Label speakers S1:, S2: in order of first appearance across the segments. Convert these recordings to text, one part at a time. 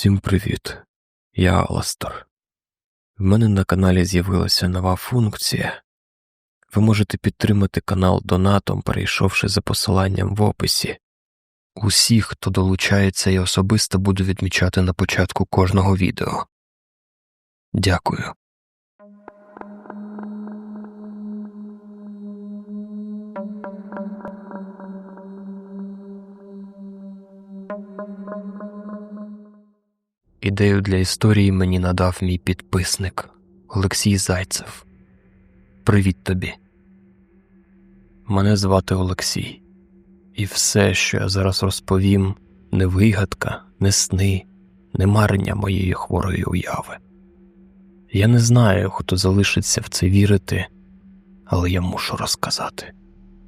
S1: Всім привіт, я Аластер. В мене на каналі з'явилася нова функція. Ви можете підтримати канал донатом, перейшовши за посиланням в описі. Усіх, хто долучається, я особисто буду відмічати на початку кожного відео. Дякую. Ідею для історії мені надав мій підписник Олексій Зайцев. Привіт тобі. Мене звати Олексій, і все, що я зараз розповім, не вигадка, не сни, не марення моєї хворої уяви. Я не знаю, хто залишиться в це вірити, але я мушу розказати.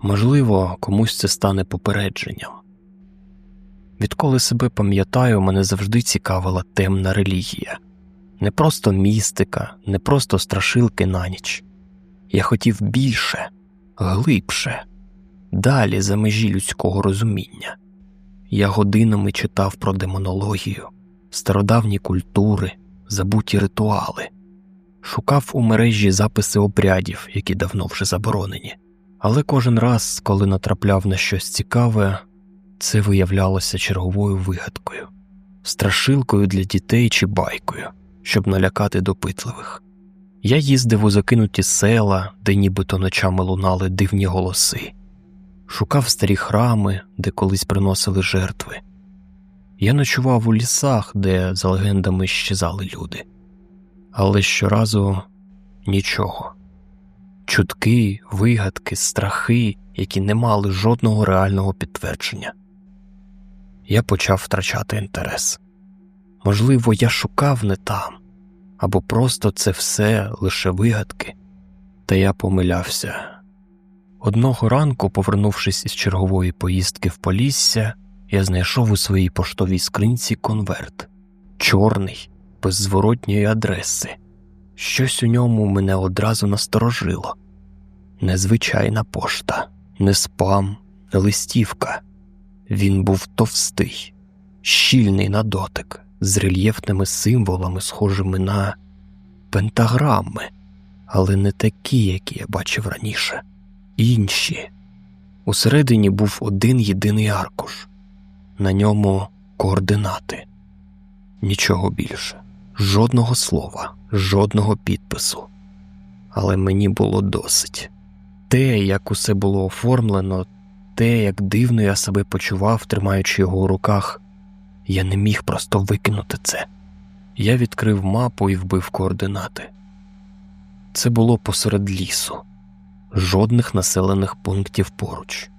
S1: Можливо, комусь це стане попередженням. Відколи себе пам'ятаю, мене завжди цікавила темна релігія, не просто містика, не просто страшилки на ніч. Я хотів більше, глибше, далі за межі людського розуміння. Я годинами читав про демонологію, стародавні культури, забуті ритуали, шукав у мережі записи обрядів, які давно вже заборонені, але кожен раз, коли натрапляв на щось цікаве, це виявлялося черговою вигадкою, страшилкою для дітей чи байкою, щоб налякати допитливих. Я їздив у закинуті села, де нібито ночами лунали дивні голоси, шукав старі храми, де колись приносили жертви. Я ночував у лісах, де за легендами щезали люди, але щоразу нічого. Чутки, вигадки, страхи, які не мали жодного реального підтвердження я почав втрачати інтерес. Можливо, я шукав не там, або просто це все лише вигадки, та я помилявся. Одного ранку, повернувшись із чергової поїздки в Полісся, я знайшов у своїй поштовій скринці конверт чорний, без зворотньої адреси. Щось у ньому мене одразу насторожило незвичайна пошта, не спам, не листівка. Він був товстий, щільний на дотик, з рельєфними символами, схожими на пентаграми, але не такі, які я бачив раніше, інші. Усередині був один єдиний аркуш, на ньому координати, нічого більше, жодного слова, жодного підпису. Але мені було досить. Те, як усе було оформлено, те, як дивно я себе почував, тримаючи його у руках, я не міг просто викинути це. Я відкрив мапу і вбив координати. Це було посеред лісу, жодних населених пунктів поруч,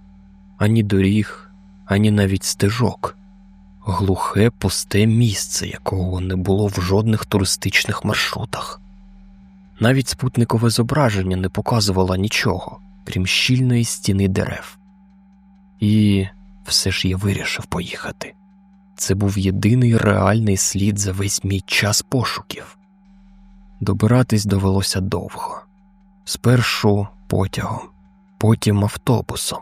S1: ані доріг, ані навіть стежок, глухе пусте місце, якого не було в жодних туристичних маршрутах. Навіть спутникове зображення не показувало нічого, крім щільної стіни дерев. І все ж я вирішив поїхати. Це був єдиний реальний слід за весь мій час пошуків. Добиратись довелося довго, спершу потягом, потім автобусом,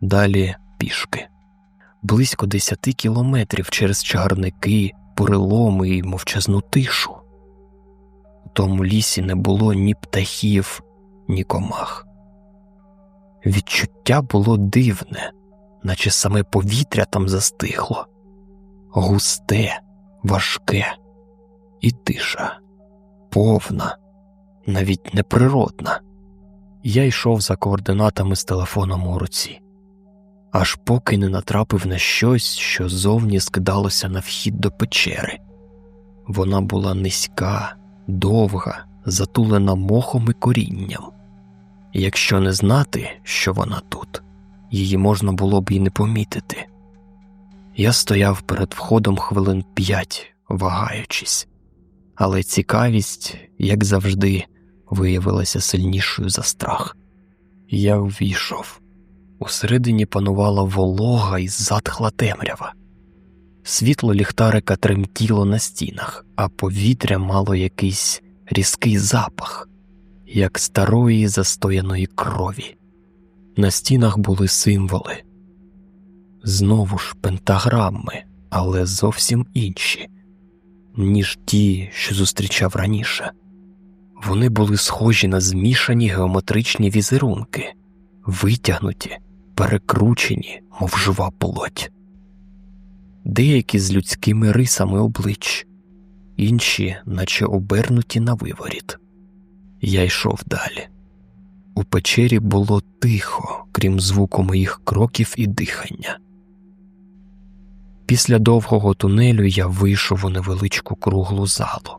S1: далі пішки, близько десяти кілометрів через чагарники, буреломи і мовчазну тишу. У тому лісі не було ні птахів, ні комах. Відчуття було дивне наче саме повітря там застигло, густе, важке і тиша, повна, навіть неприродна. Я йшов за координатами з телефоном у руці, аж поки не натрапив на щось, що зовні скидалося на вхід до печери. Вона була низька, довга, затулена мохом і корінням. Якщо не знати, що вона тут, її можна було б і не помітити. Я стояв перед входом хвилин п'ять, вагаючись, але цікавість, як завжди, виявилася сильнішою за страх. Я ввійшов. Усередині панувала волога і затхла темрява. Світло ліхтарика тремтіло на стінах, а повітря мало якийсь різкий запах, як старої застояної крові. На стінах були символи, знову ж пентаграми, але зовсім інші, ніж ті, що зустрічав раніше. Вони були схожі на змішані геометричні візерунки, витягнуті, перекручені, мов жива плоть. Деякі з людськими рисами облич, інші, наче обернуті на виворіт. Я йшов далі. У печері було тихо, крім звуку моїх кроків і дихання. Після довгого тунелю я вийшов у невеличку круглу залу.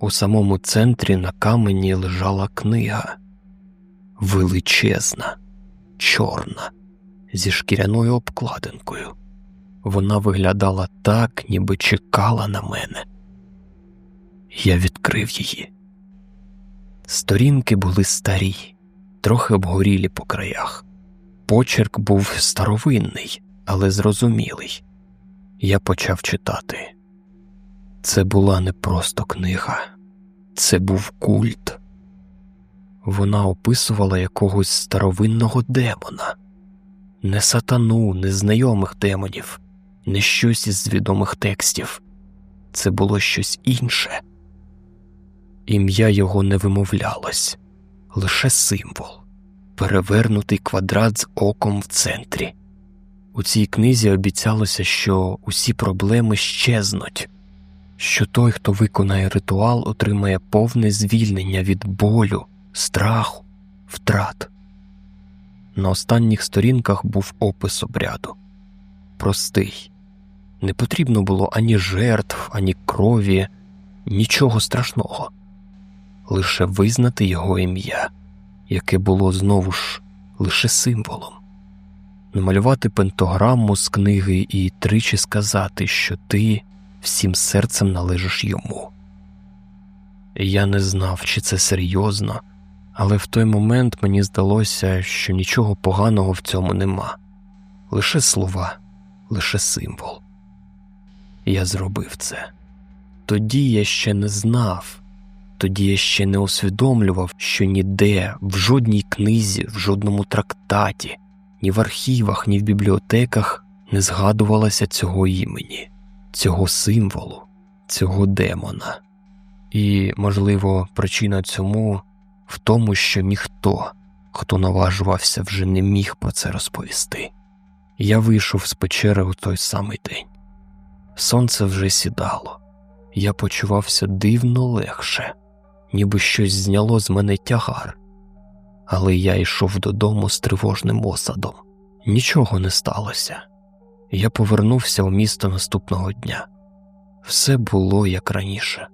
S1: У самому центрі на камені лежала книга величезна, чорна, зі шкіряною обкладинкою. Вона виглядала так, ніби чекала на мене. Я відкрив її. Сторінки були старі, трохи обгорілі по краях. Почерк був старовинний, але зрозумілий. Я почав читати. Це була не просто книга, це був культ. Вона описувала якогось старовинного демона, не сатану, не знайомих демонів, не щось із відомих текстів. Це було щось інше. Ім'я його не вимовлялось, лише символ, перевернутий квадрат з оком в центрі. У цій книзі обіцялося, що усі проблеми щезнуть, що той, хто виконає ритуал, отримає повне звільнення від болю, страху, втрат. На останніх сторінках був опис обряду простий. Не потрібно було ані жертв, ані крові, нічого страшного, лише визнати його ім'я, яке було знову ж лише символом намалювати пентограму з книги і тричі сказати, що ти всім серцем належиш йому. Я не знав, чи це серйозно, але в той момент мені здалося, що нічого поганого в цьому нема, лише слова, лише символ. Я зробив це. Тоді я ще не знав, тоді я ще не усвідомлював, що ніде, в жодній книзі, в жодному трактаті ні в архівах, ні в бібліотеках не згадувалося цього імені, цього символу, цього демона. І, можливо, причина цьому в тому, що ніхто, хто наважувався, вже не міг про це розповісти. Я вийшов з печери у той самий день. Сонце вже сідало, я почувався дивно легше, ніби щось зняло з мене тягар але я йшов додому з тривожним осадом. Нічого не сталося. Я повернувся у місто наступного дня. Все було як раніше.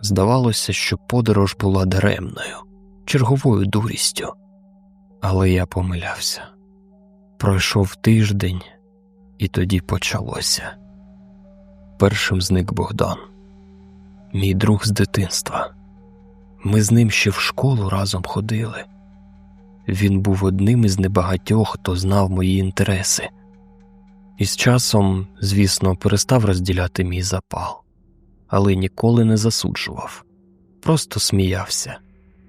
S1: Здавалося, що подорож була даремною, черговою дурістю, але я помилявся. Пройшов тиждень, і тоді почалося. Першим зник Богдан, мій друг з дитинства. Ми з ним ще в школу разом ходили. Він був одним із небагатьох, хто знав мої інтереси, і з часом, звісно, перестав розділяти мій запал, але ніколи не засуджував, просто сміявся.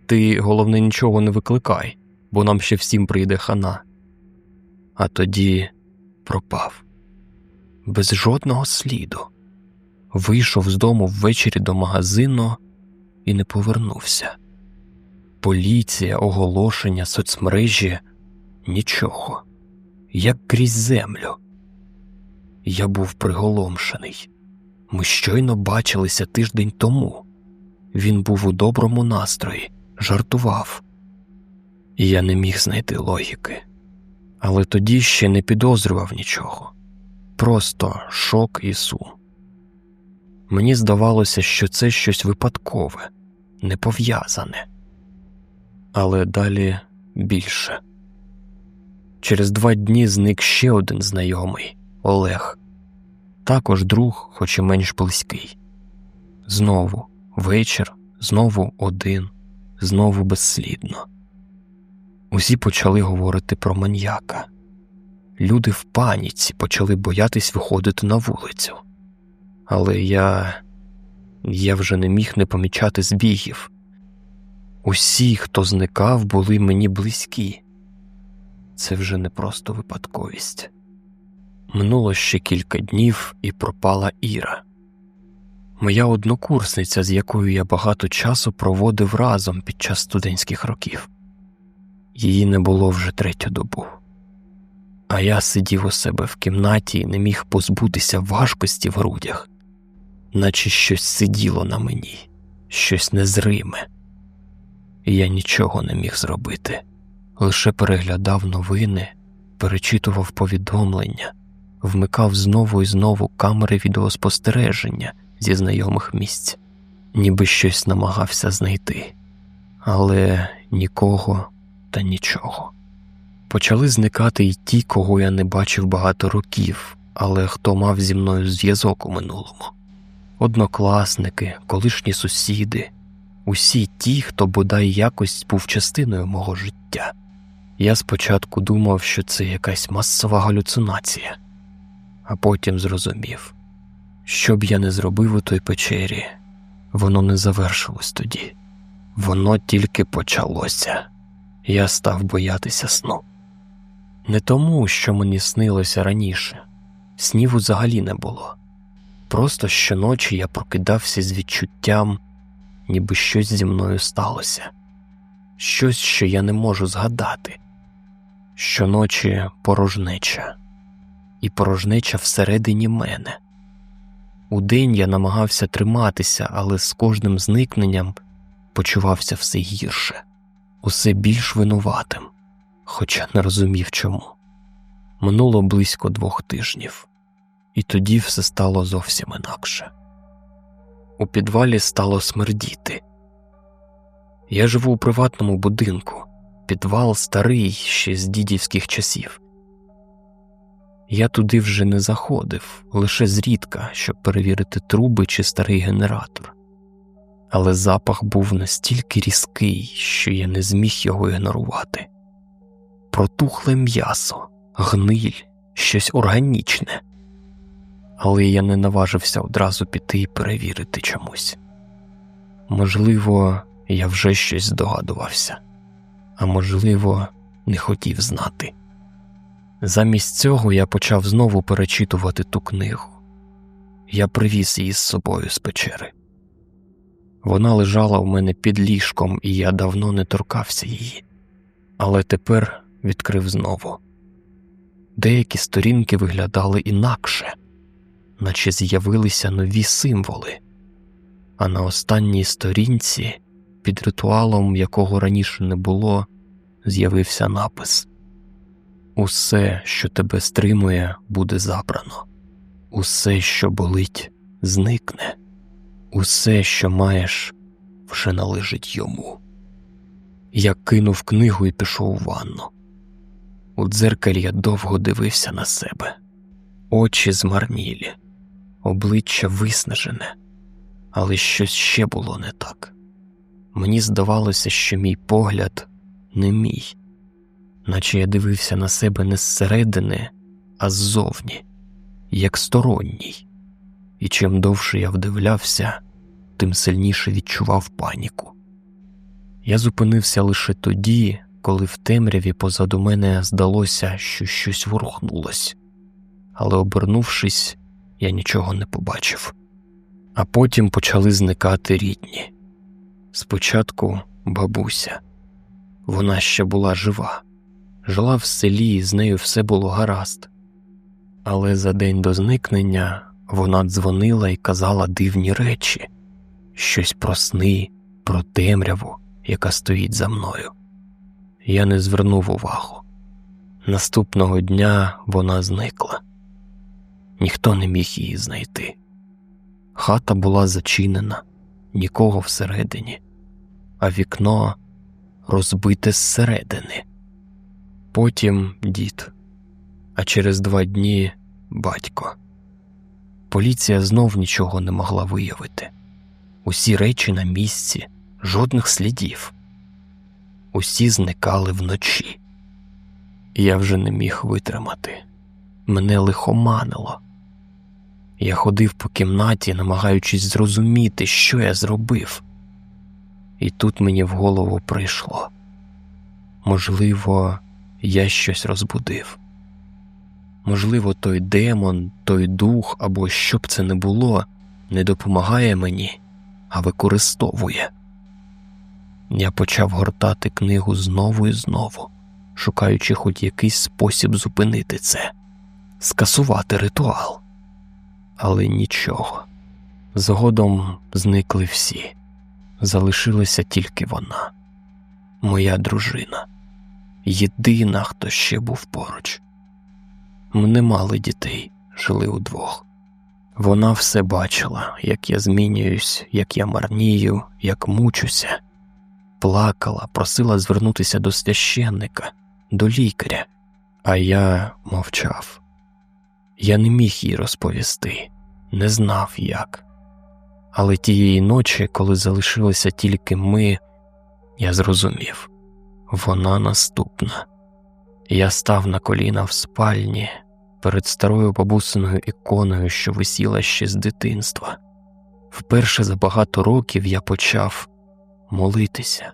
S1: Ти, головне, нічого не викликай, бо нам ще всім прийде хана. А тоді пропав без жодного сліду. Вийшов з дому ввечері до магазину і не повернувся поліція, оголошення, соцмережі нічого, як крізь землю. Я був приголомшений. Ми щойно бачилися тиждень тому. Він був у доброму настрої, жартував, і я не міг знайти логіки, але тоді ще не підозрював нічого, просто шок і сум. Мені здавалося, що це щось випадкове, непов'язане але далі більше. Через два дні зник ще один знайомий Олег, також друг, хоч і менш близький. Знову вечір, знову один, знову безслідно. Усі почали говорити про маньяка. Люди в паніці почали боятись виходити на вулицю. Але я я вже не міг не помічати збігів. Усі, хто зникав, були мені близькі. Це вже не просто випадковість. Минуло ще кілька днів і пропала Іра. моя однокурсниця, з якою я багато часу проводив разом під час студентських років. Її не було вже третю добу. А я сидів у себе в кімнаті і не міг позбутися важкості в грудях, наче щось сиділо на мені, щось незриме, я нічого не міг зробити, лише переглядав новини, перечитував повідомлення, вмикав знову і знову камери відеоспостереження зі знайомих місць, ніби щось намагався знайти, але нікого та нічого. Почали зникати й ті, кого я не бачив багато років, але хто мав зі мною зв'язок у минулому. Однокласники, колишні сусіди, усі ті, хто бодай якось був частиною мого життя. Я спочатку думав, що це якась масова галюцинація, а потім зрозумів, що б я не зробив у той печері, воно не завершилось тоді, воно тільки почалося. Я став боятися сну. Не тому, що мені снилося раніше, снів взагалі не було. Просто щоночі я прокидався з відчуттям, ніби щось зі мною сталося, щось, що я не можу згадати. Щоночі порожнеча, і порожнеча всередині мене. Удень я намагався триматися, але з кожним зникненням почувався все гірше, усе більш винуватим хоча не розумів чому. Минуло близько двох тижнів, і тоді все стало зовсім інакше. У підвалі стало смердіти. Я живу у приватному будинку, підвал старий ще з дідівських часів. Я туди вже не заходив, лише зрідка, щоб перевірити труби чи старий генератор, але запах був настільки різкий, що я не зміг його ігнорувати протухле м'ясо, гниль, щось органічне, але я не наважився одразу піти і перевірити чомусь. Можливо, я вже щось здогадувався, а можливо, не хотів знати. Замість цього я почав знову перечитувати ту книгу. Я привіз її з собою з печери. Вона лежала у мене під ліжком, і я давно не торкався її, але тепер відкрив знову. Деякі сторінки виглядали інакше, наче з'явилися нові символи, а на останній сторінці, під ритуалом, якого раніше не було, з'явився напис. Усе, що тебе стримує, буде забрано, усе, що болить, зникне, усе, що маєш, вже належить йому. Я кинув книгу і пішов у ванну. У дзеркалі я довго дивився на себе, очі змарнілі, обличчя виснажене, але щось ще було не так. Мені здавалося, що мій погляд не мій, наче я дивився на себе не зсередини, а ззовні, як сторонній, і чим довше я вдивлявся, тим сильніше відчував паніку. Я зупинився лише тоді, коли в темряві позаду мене здалося, що щось ворухнулось, але, обернувшись, я нічого не побачив. А потім почали зникати рідні. Спочатку бабуся, вона ще була жива, жила в селі, і з нею все було гаразд. Але за день до зникнення вона дзвонила і казала дивні речі щось про сни, про темряву, яка стоїть за мною я не звернув увагу. Наступного дня вона зникла, ніхто не міг її знайти. Хата була зачинена, нікого всередині, а вікно розбите зсередини. Потім дід, а через два дні батько. Поліція знов нічого не могла виявити. Усі речі на місці, жодних слідів усі зникали вночі. Я вже не міг витримати, мене лихоманило. Я ходив по кімнаті, намагаючись зрозуміти, що я зробив, і тут мені в голову прийшло можливо, я щось розбудив. Можливо, той демон, той дух або що б це не було, не допомагає мені, а використовує. Я почав гортати книгу знову і знову, шукаючи хоч якийсь спосіб зупинити це, скасувати ритуал. Але нічого. Згодом зникли всі, залишилася тільки вона, моя дружина, єдина, хто ще був поруч. Ми не мали дітей, жили удвох. Вона все бачила, як я змінююсь, як я марнію, як мучуся, плакала, просила звернутися до священника, до лікаря, а я мовчав. Я не міг їй розповісти, не знав як. Але тієї ночі, коли залишилися тільки ми, я зрозумів вона наступна. Я став на коліна в спальні перед старою бабусиною іконою, що висіла ще з дитинства. Вперше за багато років я почав молитися.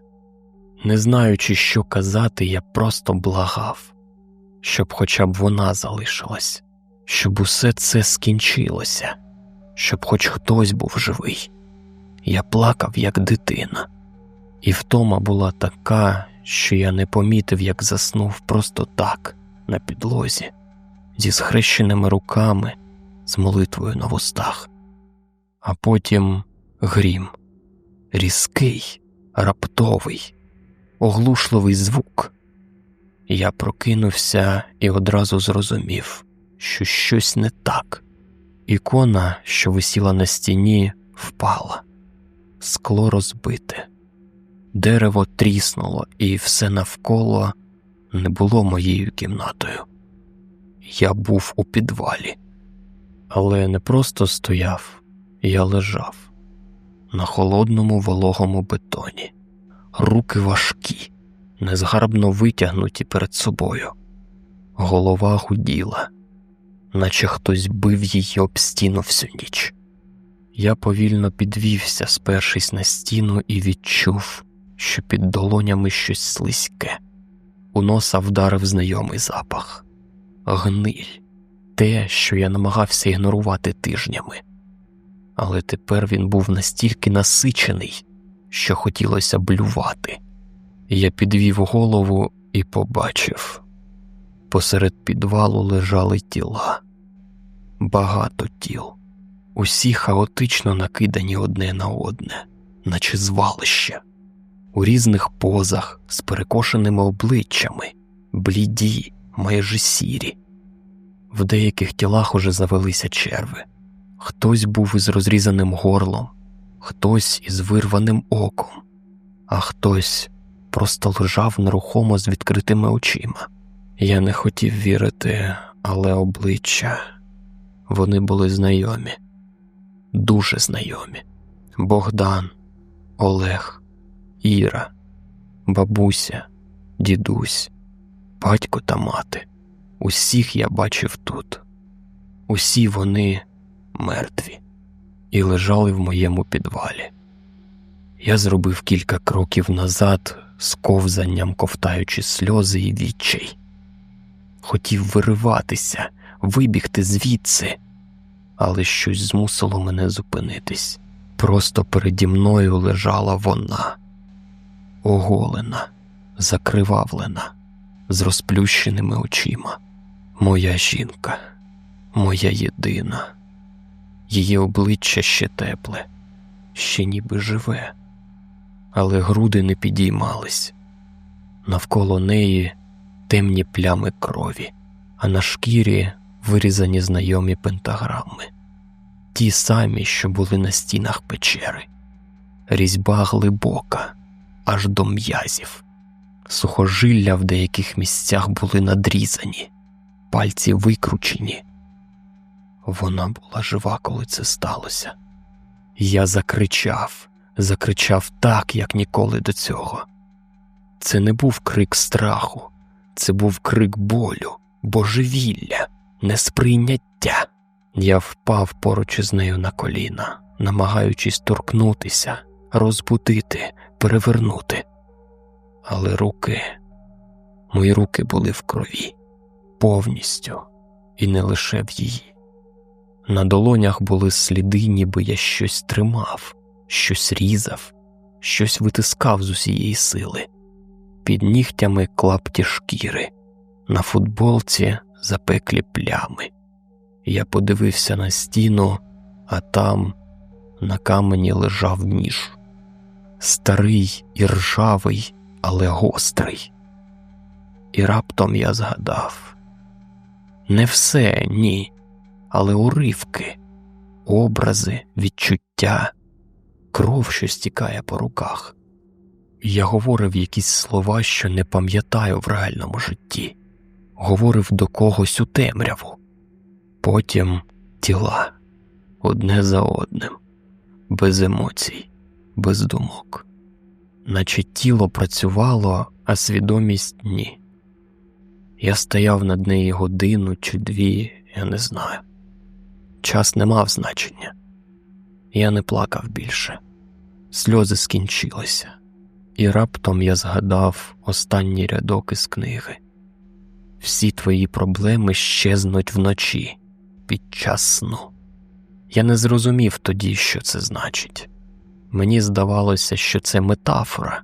S1: Не знаючи, що казати, я просто благав, щоб хоча б вона залишилась, щоб усе це скінчилося, щоб хоч хтось був живий. Я плакав, як дитина, і втома була така, що я не помітив, як заснув просто так, на підлозі, зі схрещеними руками, з молитвою на вустах, а потім грім, різкий, раптовий, оглушливий звук. Я прокинувся і одразу зрозумів, що щось не так. Ікона, що висіла на стіні, впала, скло розбите, дерево тріснуло, і все навколо не було моєю кімнатою. Я був у підвалі, але не просто стояв, я лежав на холодному вологому бетоні, руки важкі, незгарбно витягнуті перед собою, голова гуділа, наче хтось бив її об стіну всю ніч. Я повільно підвівся, спершись на стіну, і відчув, що під долонями щось слизьке. У носа вдарив знайомий запах гниль, те, що я намагався ігнорувати тижнями. Але тепер він був настільки насичений, що хотілося блювати. Я підвів голову і побачив посеред підвалу лежали тіла, багато тіл, усі хаотично накидані одне на одне, наче звалище, у різних позах з перекошеними обличчями, бліді, майже сірі. В деяких тілах уже завелися черви. Хтось був із розрізаним горлом, хтось із вирваним оком, а хтось просто лежав нерухомо з відкритими очима. Я не хотів вірити, але обличчя вони були знайомі, дуже знайомі. Богдан, Олег, Іра, бабуся, дідусь, батько та мати. Усіх я бачив тут, усі вони мертві і лежали в моєму підвалі. Я зробив кілька кроків назад, з ковзанням ковтаючи сльози і відчай. Хотів вириватися, вибігти звідси, але щось змусило мене зупинитись. Просто переді мною лежала вона, оголена, закривавлена, з розплющеними очима. Моя жінка, моя єдина, її обличчя ще тепле, ще ніби живе, але груди не підіймались. Навколо неї темні плями крові, а на шкірі вирізані знайомі пентаграми, ті самі, що були на стінах печери, різьба глибока, аж до м'язів, сухожилля в деяких місцях були надрізані пальці викручені. Вона була жива, коли це сталося. Я закричав, закричав так, як ніколи до цього. Це не був крик страху, це був крик болю, божевілля, несприйняття. Я впав поруч із нею на коліна, намагаючись торкнутися, розбудити, перевернути. Але руки, мої руки були в крові повністю і не лише в її. На долонях були сліди, ніби я щось тримав, щось різав, щось витискав з усієї сили, під нігтями клапті шкіри, на футболці запеклі плями. Я подивився на стіну, а там на камені лежав ніж. Старий і ржавий, але гострий. І раптом я згадав не все, ні, але уривки, образи, відчуття, кров, що стікає по руках. Я говорив якісь слова, що не пам'ятаю в реальному житті, говорив до когось у темряву, потім тіла. Одне за одним, без емоцій, без думок, наче тіло працювало, а свідомість ні. Я стояв над нею годину чи дві, я не знаю. Час не мав значення. Я не плакав більше, сльози скінчилися, і раптом я згадав останній рядок із книги. Всі твої проблеми щезнуть вночі під час сну. Я не зрозумів тоді, що це значить. Мені здавалося, що це метафора,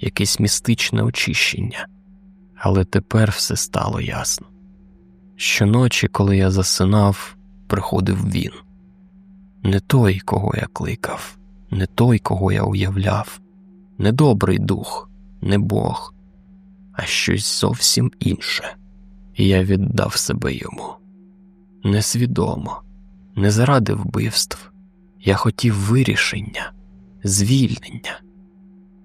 S1: якесь містичне очищення, але тепер все стало ясно. Щоночі, коли я засинав, приходив він не той, кого я кликав, не той, кого я уявляв, не добрий дух, не Бог, а щось зовсім інше, і я віддав себе йому несвідомо, не заради вбивств. Я хотів вирішення, звільнення,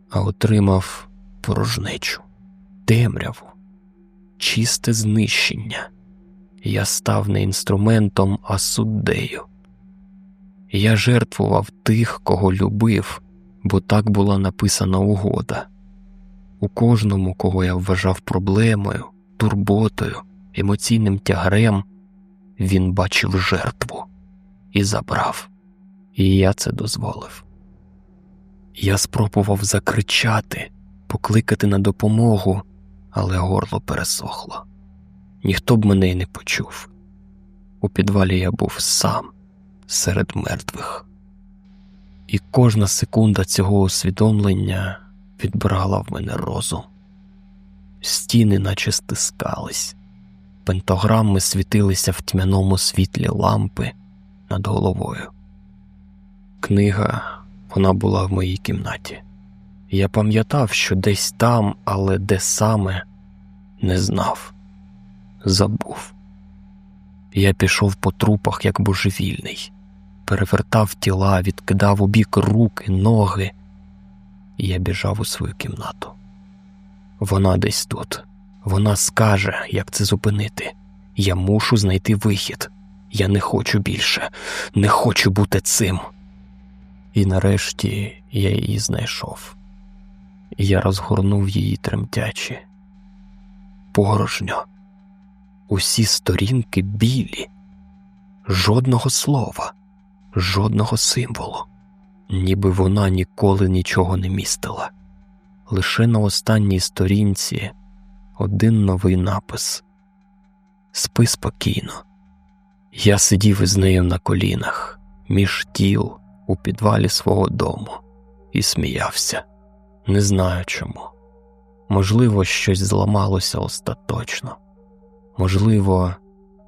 S1: а отримав порожнечу, темряву, чисте знищення. Я став не інструментом, а суддею. Я жертвував тих, кого любив, бо так була написана угода. У кожному, кого я вважав проблемою, турботою, емоційним тягарем, він бачив жертву і забрав, і я це дозволив. Я спробував закричати, покликати на допомогу, але горло пересохло ніхто б мене й не почув. У підвалі я був сам серед мертвих, і кожна секунда цього усвідомлення відбирала в мене розум. Стіни наче стискались, пентограми світилися в тьмяному світлі лампи над головою. Книга вона була в моїй кімнаті. Я пам'ятав, що десь там, але де саме не знав забув. Я пішов по трупах, як божевільний, перевертав тіла, відкидав у бік руки, ноги, і я біжав у свою кімнату. Вона десь тут, вона скаже, як це зупинити. Я мушу знайти вихід. Я не хочу більше, не хочу бути цим. І нарешті я її знайшов. Я розгорнув її тремтячі. Порожньо усі сторінки білі, жодного слова, жодного символу, ніби вона ніколи нічого не містила. Лише на останній сторінці один новий напис Спи спокійно. Я сидів із нею на колінах, між тіл у підвалі свого дому і сміявся. Не знаю чому. Можливо, щось зламалося остаточно можливо,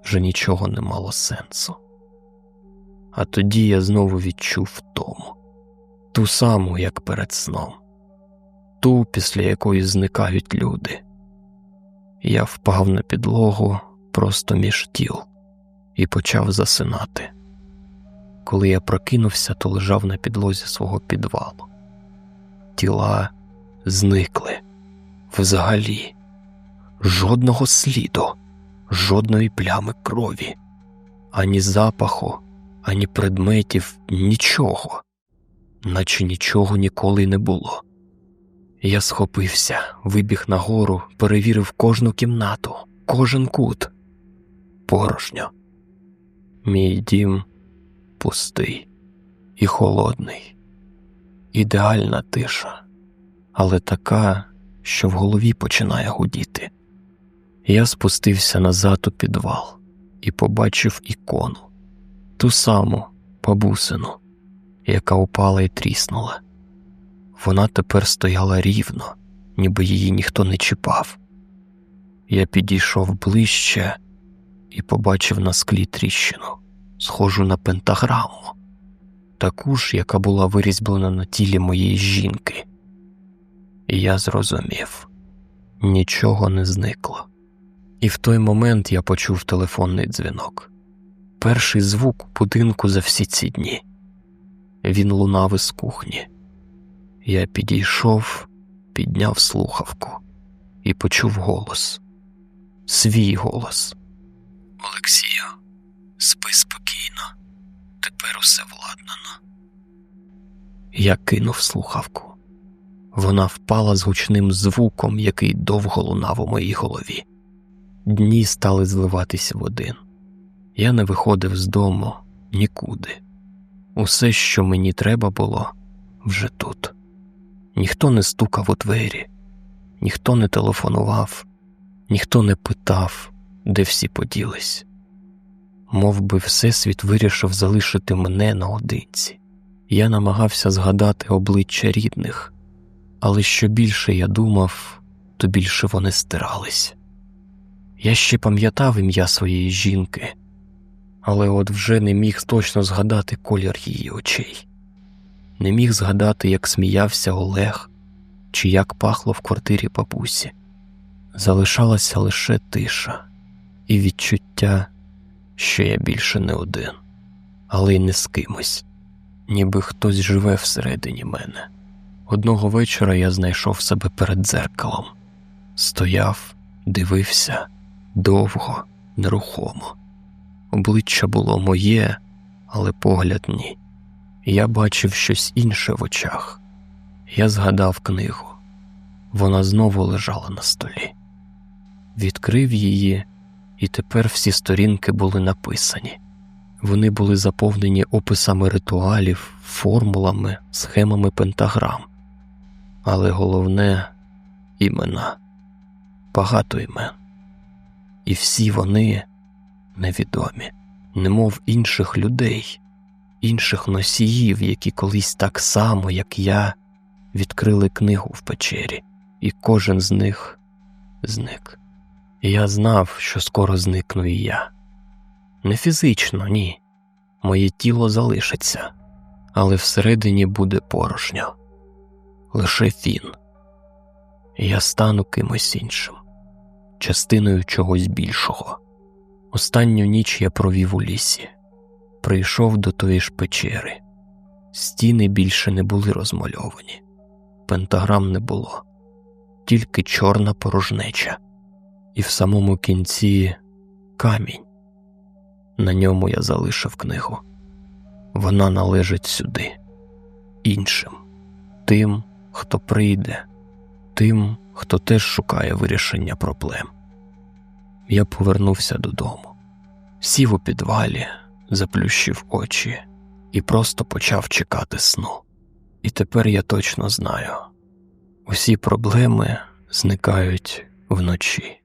S1: вже нічого не мало сенсу. А тоді я знову відчув втому, ту саму, як перед сном, ту, після якої зникають люди. Я впав на підлогу просто між тіл і почав засинати. Коли я прокинувся, то лежав на підлозі свого підвалу. Тіла зникли взагалі, жодного сліду жодної плями крові, ані запаху, ані предметів, нічого, наче нічого ніколи не було. Я схопився, вибіг нагору, перевірив кожну кімнату, кожен кут. Порожньо. Мій дім пустий і холодний, ідеальна тиша, але така, що в голові починає гудіти. Я спустився назад у підвал і побачив ікону, ту саму бабусину, яка упала і тріснула. Вона тепер стояла рівно, ніби її ніхто не чіпав. Я підійшов ближче і побачив на склі тріщину, схожу на пентаграму, таку ж, яка була вирізблена на тілі моєї жінки. І я зрозумів нічого не зникло. І в той момент я почув телефонний дзвінок. Перший звук у будинку за всі ці дні. Він лунав із кухні. Я підійшов, підняв слухавку і почув голос свій голос. Олексію, спи спокійно, тепер усе владнано. Я кинув слухавку. Вона впала з гучним звуком, який довго лунав у моїй голові. Дні стали зливатися в один. Я не виходив з дому нікуди. Усе, що мені треба було, вже тут. Ніхто не стукав у двері, ніхто не телефонував, ніхто не питав, де всі поділись. Мов би Всесвіт вирішив залишити мене наодинці. Я намагався згадати обличчя рідних, але що більше я думав, то більше вони стирались. Я ще пам'ятав ім'я своєї жінки, але от вже не міг точно згадати колір її очей, не міг згадати, як сміявся Олег чи як пахло в квартирі бабусі. Залишалася лише тиша і відчуття, що я більше не один, але й не з кимось, ніби хтось живе всередині мене. Одного вечора я знайшов себе перед дзеркалом, стояв, дивився довго, нерухомо. Обличчя було моє, але погляд ні. Я бачив щось інше в очах. Я згадав книгу. Вона знову лежала на столі. Відкрив її, і тепер всі сторінки були написані. Вони були заповнені описами ритуалів, формулами, схемами пентаграм. Але головне імена, багато імен. І всі вони невідомі, немов інших людей, інших носіїв, які колись так само, як я, відкрили книгу в печері, і кожен з них зник. Я знав, що скоро зникну і я. Не фізично, ні. Моє тіло залишиться, але всередині буде порожньо. Лише він. Я стану кимось іншим, частиною чогось більшого. Останню ніч я провів у лісі, прийшов до тої ж печери. Стіни більше не були розмальовані, пентаграм не було, тільки чорна порожнеча, і в самому кінці камінь. На ньому я залишив книгу. Вона належить сюди, іншим, тим, хто прийде, тим, хто теж шукає вирішення проблем. Я повернувся додому, сів у підвалі, заплющив очі і просто почав чекати сну. І тепер я точно знаю усі проблеми зникають вночі.